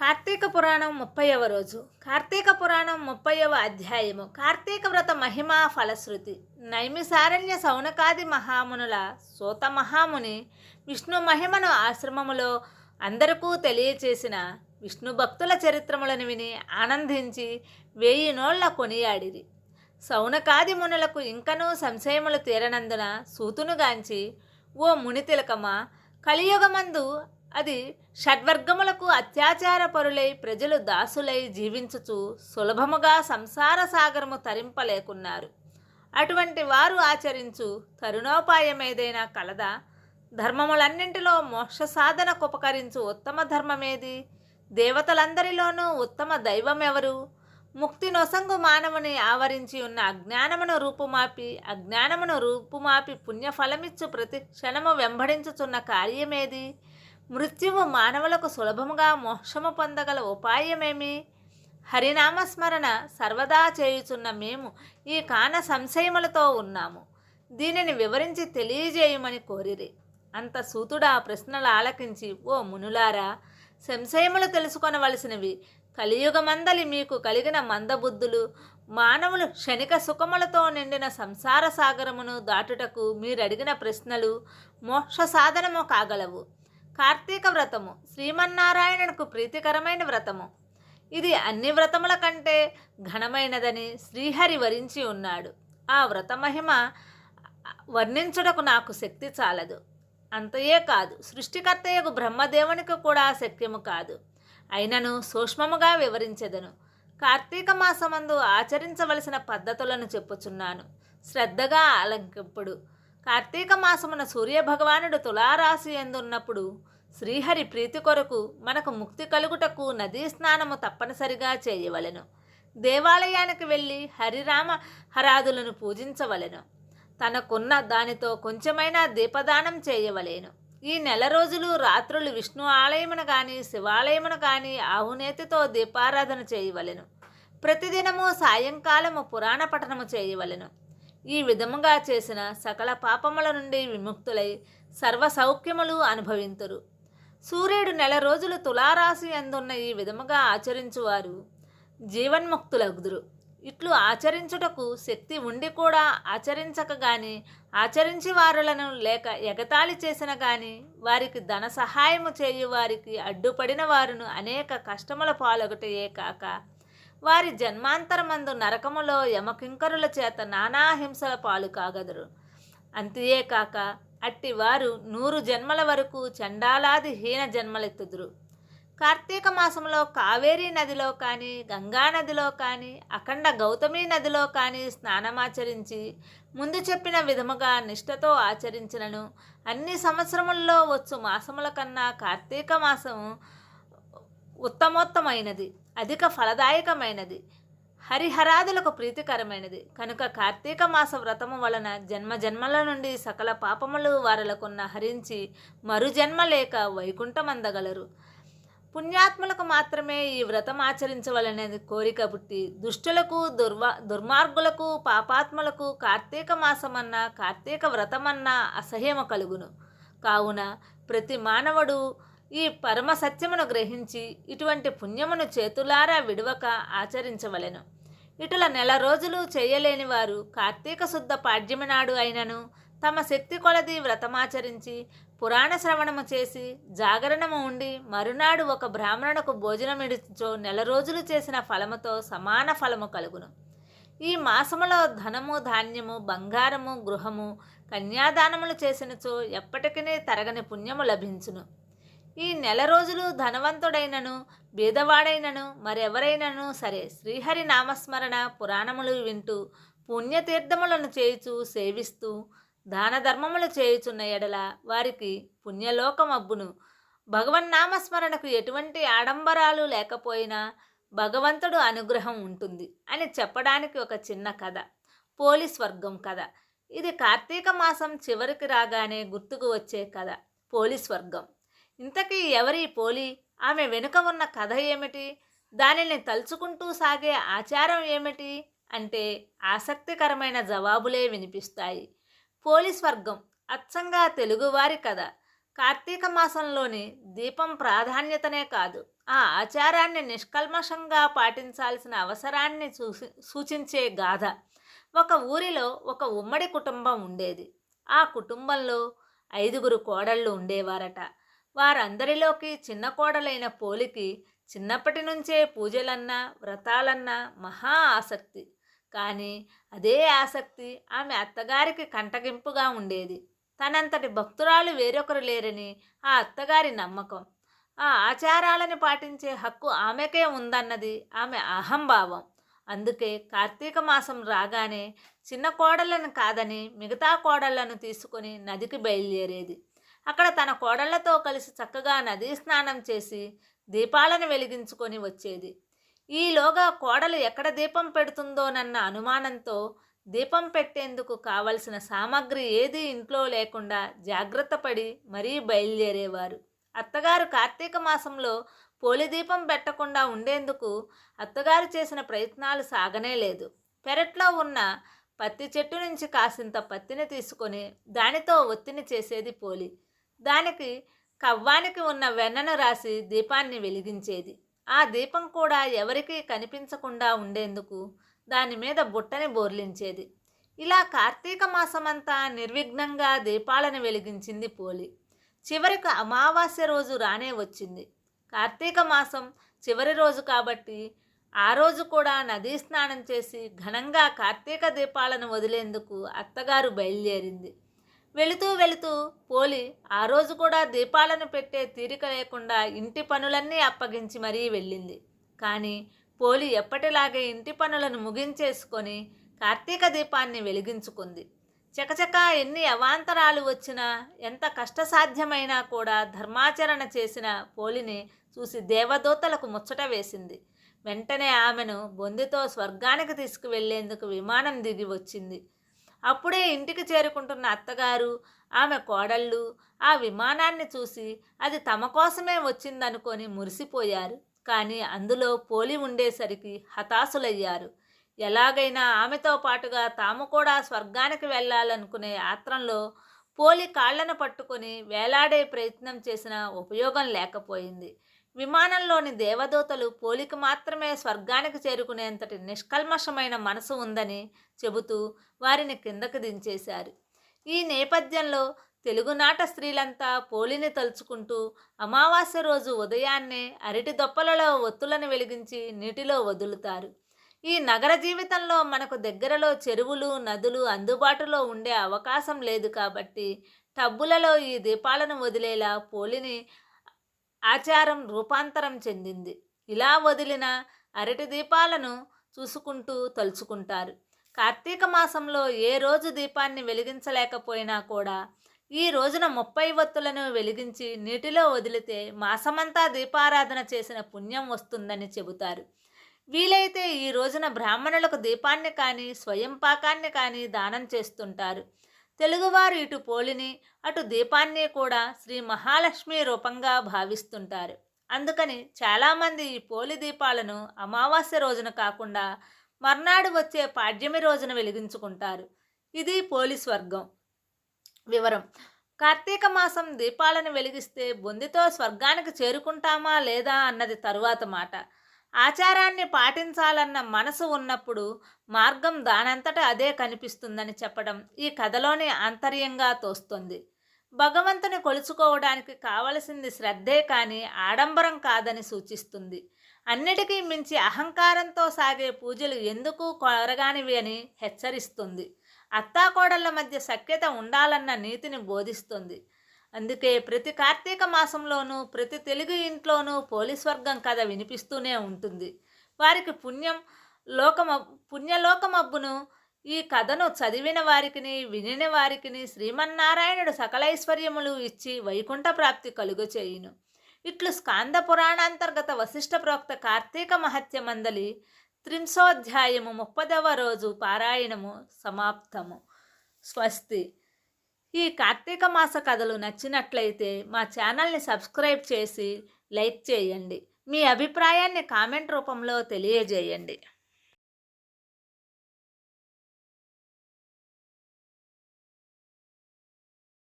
కార్తీక పురాణం ముప్పైవ రోజు. కార్తీక పురాణం ముప్పైవ అధ్యాయము. కార్తీక వ్రత మహిమా ఫలశ్రుతి. నైమిసారణ్య సౌనకాది మహామునుల సూత మహాముని విష్ణు మహిమను ఆశ్రమములో అందరికూ తెలియచేసిన విష్ణు భక్తుల చరిత్రములను విని ఆనందించి వేయి నోళ్ళ కొనియాడిరి. సౌనకాది మునులకు ఇంకనూ సంశయములు తీరనందున సూతునుగాంచి ఓ మునితిలకమా కలియుగమందు అది షడ్వర్గములకు అత్యాచారపరులై ప్రజలు దాసులై జీవించుచు సులభముగా సంసార సాగరము తరింపలేకున్నారు. అటువంటి వారు ఆచరించు తరుణోపాయమేదైనా కలదా ధర్మములన్నింటిలో మోక్ష సాధనకు ఉపకరించు ఉత్తమ ధర్మమేది? దేవతలందరిలోనూ ఉత్తమ దైవం ఎవరు ముక్తి నొసంగు మానవుని ఆవరించి ఉన్న అజ్ఞానమును రూపుమాపి అజ్ఞానమును రూపుమాపి పుణ్యఫలమిచ్చు ప్రతి క్షణము వెంబడించుచున్న కార్యమేది? మృత్యువు మానవులకు సులభముగా మోక్షము పొందగల ఉపాయమేమి? హరినామస్మరణ సర్వదా చేయుచున్న మేము ఈ కాన సంశయములతో ఉన్నాము. దీనిని వివరించి తెలియజేయమని కోరిరి. అంత సూతుడు ఆ ప్రశ్నలు ఆలకించి ఓ మునులారా! సంశయములు తెలుసుకొనవలసినవి. కలియుగమందలి మీకు కలిగిన మందబుద్ధులు మానవులు క్షణిక సుఖములతో నిండిన సంసార సాగరమును దాటుటకు మీరడిగిన ప్రశ్నలు మోక్ష సాధనము కాగలవు. కార్తీక వ్రతము శ్రీమన్నారాయణకు ప్రీతికరమైన వ్రతము. ఇది అన్ని వ్రతముల కంటే ఘనమైనదని శ్రీహరి వరించి ఉన్నాడు. ఆ వ్రత మహిమ వర్ణించుటకు నాకు శక్తి చాలదు. అంతయే కాదు సృష్టికర్తయ్యకు బ్రహ్మదేవునికి కూడా శక్యము కాదు. అయినను సూక్ష్మముగా వివరించెదను. కార్తీక మాసమందు ఆచరించవలసిన పద్ధతులను చెప్పుచున్నాను. శ్రద్ధగా ఆలంకింపుడు కార్తీక మాసమున సూర్యభగవానుడు తులారాశి ఎందున్నప్పుడు శ్రీహరి ప్రీతి కొరకు మనకు ముక్తి కలుగుటకు నదీ స్నానము తప్పనిసరిగా చేయవలెను. దేవాలయానికి వెళ్ళి హరిరామ హరాదులను పూజించవలెను. తనకున్న దానితో కొంచెమైనా దీపదానం చేయవలేను. ఈ నెల రోజులు రాత్రులు విష్ణు ఆలయమును కానీ శివాలయమును కానీ ఆవునేతితో దీపారాధన చేయవలెను. ప్రతిదినము సాయంకాలము పురాణ పఠనము చేయవలెను. ఈ విధముగా చేసిన సకల పాపముల నుండి విముక్తులై సర్వ సౌఖ్యములు అనుభవింతురు. సూర్యుడు నెల రోజులు తులారాశి అందున్న ఈ విధముగా ఆచరించువారు జీవన్ముక్తులగుదురు. ఇట్లు ఆచరించుటకు శక్తి ఉండి కూడా ఆచరించక గాని ఆచరించి వారులను లేక ఎగతాళి చేసిన గాని వారికి ధన సహాయము చేయు వారికి అడ్డుపడిన వారును అనేక కష్టముల పాలొగటయే కాక వారి జన్మాంతరమందు నరకములో యమకింకరుల చేత నానా హింసల పాలు కాగదరు. అంతేకాక అట్టి వారు నూరు జన్మల వరకు చండాలాది హీన జన్మలెత్తుదురు. కార్తీక మాసంలో కావేరీ నదిలో కానీ గంగా నదిలో కానీ అఖండ గౌతమి నదిలో కానీ స్నానమాచరించి ముందు చెప్పిన విధముగా నిష్ఠతో ఆచరించినను. అన్ని సంవత్సరముల్లో వచ్చు మాసముల కన్నా కార్తీక మాసం ఉత్తమోత్తమైనది. అధిక ఫలదాయకమైనది. హరిహరాదులకు ప్రీతికరమైనది. కనుక కార్తీక మాస వ్రతము వలన జన్మ జన్మల నుండి సకల పాపములు వారలకున్న హరించి మరు జన్మ లేక వైకుంఠమందగలరు. పుణ్యాత్ములకు మాత్రమే ఈ వ్రతం ఆచరించవలనేది కోరిక పుట్టి దుష్టులకు దుర్వా దుర్మార్గులకు పాపాత్ములకు కార్తీక మాసమన్నా కార్తీక వ్రతమన్నా అసహ్యము కలుగును. కావున ప్రతి మానవుడు ఈ పరమ సత్యమును గ్రహించి ఇటువంటి పుణ్యమును చేతులారా విడవక ఆచరించవలెను. ఇటుల నెల రోజులు చేయలేని వారు కార్తీక శుద్ధ పాడ్యమి నాడు అయినను తమ శక్తి కొలది వ్రతమాచరించి పురాణ శ్రవణము చేసి జాగరణము ఉండి మరునాడు ఒక బ్రాహ్మణులకు భోజనమిడుచో నెల రోజులు చేసిన ఫలముతో సమాన ఫలము కలుగును. ఈ మాసములో ధనము ధాన్యము బంగారము గృహము కన్యాదానములు చేసినచో ఎప్పటికీ తరగని పుణ్యము లభించును. ఈ నెల రోజులు ధనవంతుడైనను బీదవాడైనను మరెవరైనను సరే శ్రీహరి నామస్మరణ పురాణములు వింటూ పుణ్యతీర్థములను చేయుచు సేవిస్తూ దాన ధర్మములు చేయుచున్న ఎడల వారికి పుణ్యలోకమబ్బును. భగవన్నామస్మరణకు ఎటువంటి ఆడంబరాలు లేకపోయినా భగవంతుడు అనుగ్రహం ఉంటుంది అని చెప్పడానికి ఒక చిన్న కథ పోలీస్ వర్గం కథ. ఇది కార్తీక మాసం చివరికి రాగానే గుర్తుకు వచ్చే కథ పోలీస్ వర్గం ఇంతకీ ఎవరి పోలి? ఆమె వెనుక ఉన్న కథ ఏమిటి? దానిని తలుచుకుంటూ సాగే ఆచారం ఏమిటి? అంటే ఆసక్తికరమైన జవాబులే వినిపిస్తాయి. పోలీస్ వర్గం అచ్చంగా తెలుగువారి కథ. కార్తీక మాసంలోని దీపం ప్రాధాన్యతనే కాదు. ఆ ఆచారాన్ని నిష్కల్మషంగా పాటించాల్సిన అవసరాన్ని చూసి సూచించే గాథ. ఒక ఊరిలో ఒక ఉమ్మడి కుటుంబం ఉండేది. ఆ కుటుంబంలో ఐదుగురు కోడళ్ళు ఉండేవారట. వారందరిలోకి చిన్న కోడలైన పోలికి చిన్నప్పటి నుంచే పూజలన్నా వ్రతాలన్నా మహా ఆసక్తి. కానీ అదే ఆసక్తి ఆమె అత్తగారికి కంటగింపుగా ఉండేది. తనంతటి భక్తురాలు వేరొకరు లేరని ఆ అత్తగారి నమ్మకం. ఆ ఆచారాలను పాటించే హక్కు ఆమెకే ఉందన్నది ఆమె అహంభావం. అందుకే కార్తీక మాసం రాగానే చిన్న కోడలను కాదని మిగతా కోడళ్ళను తీసుకొని నదికి బయలుదేరేది. అక్కడ తన కోడళ్ళతో కలిసి చక్కగా నదీ స్నానం చేసి దీపాలను వెలిగించుకొని వచ్చేది. ఈలోగా కోడలు ఎక్కడ దీపం పెడుతుందోనన్న అనుమానంతో దీపం పెట్టేందుకు కావలసిన సామాగ్రి ఏది ఇంట్లో లేకుండా జాగ్రత్త పడి మరీ బయలుదేరేవారు. అత్తగారు కార్తీక మాసంలో పోలి దీపం పెట్టకుండా ఉండేందుకు అత్తగారు చేసిన ప్రయత్నాలు సాగనే లేదు. పెరట్లో ఉన్న పత్తి చెట్టు నుంచి కాసింత పత్తిని తీసుకొని దానితో ఒత్తిని చేసేది పోలి. దానికి కవ్వానికి ఉన్న వెన్నను రాసి దీపాన్ని వెలిగించేది. ఆ దీపం కూడా ఎవరికీ కనిపించకుండా ఉండేందుకు దాని మీద బుట్టని బోర్లించేది. ఇలా కార్తీక మాసమంతా నిర్విఘ్నంగా దీపాలను వెలిగించింది పోలి. చివరికి అమావాస్య రోజు రానే వచ్చింది. కార్తీక మాసం చివరి రోజు కాబట్టి ఆ రోజు కూడా నదీ స్నానం చేసి ఘనంగా కార్తీక దీపాలను వదిలేందుకు అత్తగారు బయలుదేరింది. వెళుతూ వెళుతూ పోలి ఆ రోజు కూడా దీపాలను పెట్టే తీరిక లేకుండా ఇంటి పనులన్నీ అప్పగించి మరీ వెళ్ళింది. కానీ పోలి ఎప్పటిలాగే ఇంటి పనులను ముగించేసుకొని కార్తీక దీపాన్ని వెలిగించుకుంది. చకచక ఎన్ని అవాంతరాలు వచ్చినా ఎంత కష్టసాధ్యమైనా కూడా ధర్మాచరణ చేసిన పోలిని చూసి దేవదూతలకు ముచ్చట వేసింది. వెంటనే ఆమెను బొందితో స్వర్గానికి తీసుకువెళ్ళేందుకు విమానం దిగి వచ్చింది. అప్పుడే ఇంటికి చేరుకుంటున్న అత్తగారు ఆమె కోడళ్ళు ఆ విమానాన్ని చూసి అది తమ కోసమే వచ్చిందనుకొని మురిసిపోయారు. కానీ అందులో పోలి ఉండేసరికి హతాశులయ్యారు. ఎలాగైనా ఆమెతో పాటుగా తాము కూడా స్వర్గానికి వెళ్ళాలనుకునే ఆత్రంలో పోలి కాళ్ళను పట్టుకొని వేలాడే ప్రయత్నం చేసిన ఉపయోగం లేకపోయింది. విమానంలోని దేవదూతలు పోలికి మాత్రమే స్వర్గానికి చేరుకునేంతటి నిష్కల్మషమైన మనసు ఉందని చెబుతూ వారిని కిందకు దించేశారు. ఈ నేపథ్యంలో తెలుగునాట స్త్రీలంతా పోలిని తలుచుకుంటూ అమావాస్య రోజు ఉదయాన్నే అరటి దొప్పలలో ఒత్తులను వెలిగించి నీటిలో వదులుతారు. ఈ నగర జీవితంలో మనకు దగ్గరలో చెరువులు నదులు అందుబాటులో ఉండే అవకాశం లేదు కాబట్టి టబ్బులలో ఈ దీపాలను వదిలేలా పోలిని ఆచారం రూపాంతరం చెందింది. ఇలా వదిలిన అరటి దీపాలను చూసుకుంటూ తలుచుకుంటారు. కార్తీక మాసంలో ఏ రోజు దీపాన్ని వెలిగించలేకపోయినా కూడా ఈ రోజున ముప్పై వత్తులను వెలిగించి నీటిలో వదిలితే మాసమంతా దీపారాధన చేసిన పుణ్యం వస్తుందని చెబుతారు. వీలైతే ఈ రోజున బ్రాహ్మణులకు దీపాన్ని కానీ స్వయం పాకాన్ని కానీ దానం చేస్తుంటారు. తెలుగువారు ఇటు పోలిని అటు దీపాన్ని కూడా శ్రీ మహాలక్ష్మి రూపంగా భావిస్తుంటారు. అందుకని చాలామంది ఈ పోలి దీపాలను అమావాస్య రోజున కాకుండా మర్నాడు వచ్చే పాడ్యమి రోజున వెలిగించుకుంటారు. ఇది పోలి స్వర్గం. వివరం. కార్తీక మాసం దీపాలను వెలిగిస్తే బొందితో స్వర్గానికి చేరుకుంటామా లేదా అన్నది తరువాత మాట. ఆచారాన్ని పాటించాలన్న మనసు ఉన్నప్పుడు మార్గం దానంతట అదే కనిపిస్తుందని చెప్పడం ఈ కథలోని ఆంతర్యంగా తోస్తుంది. భగవంతుని కొలుచుకోవడానికి కావలసింది శ్రద్ధే కానీ ఆడంబరం కాదని సూచిస్తుంది. అన్నిటికీ మించి అహంకారంతో సాగే పూజలు ఎందుకు కొరగానివి అని హెచ్చరిస్తుంది. అత్తాకోడళ్ళ మధ్య సఖ్యత ఉండాలన్న నీతిని బోధిస్తుంది. అందుకే ప్రతి కార్తీక మాసంలోనూ ప్రతి తెలుగు ఇంట్లోనూ పోలీస్ వర్గం కథ వినిపిస్తూనే ఉంటుంది. వారికి పుణ్యం లోకమ పుణ్యలోకమబ్బును ఈ కథను చదివిన వారికిని వినిన వారికిని శ్రీమన్నారాయణుడు సకలైశ్వర్యములు ఇచ్చి వైకుంఠ ప్రాప్తి కలుగు చేయును. ఇట్లు స్కాంద పురాణాంతర్గత వశిష్ఠ ప్రోక్త కార్తీక మహత్య మందలి త్రింశోధ్యాయము ముప్పదవ రోజు పారాయణము సమాప్తము. స్వస్తి. ఈ కార్తీక మాస కథలు నచ్చినట్లయితే మా ఛానల్ని సబ్స్క్రైబ్ చేసి లైక్ చేయండి. మీ అభిప్రాయాన్ని కామెంట్ రూపంలో తెలియజేయండి.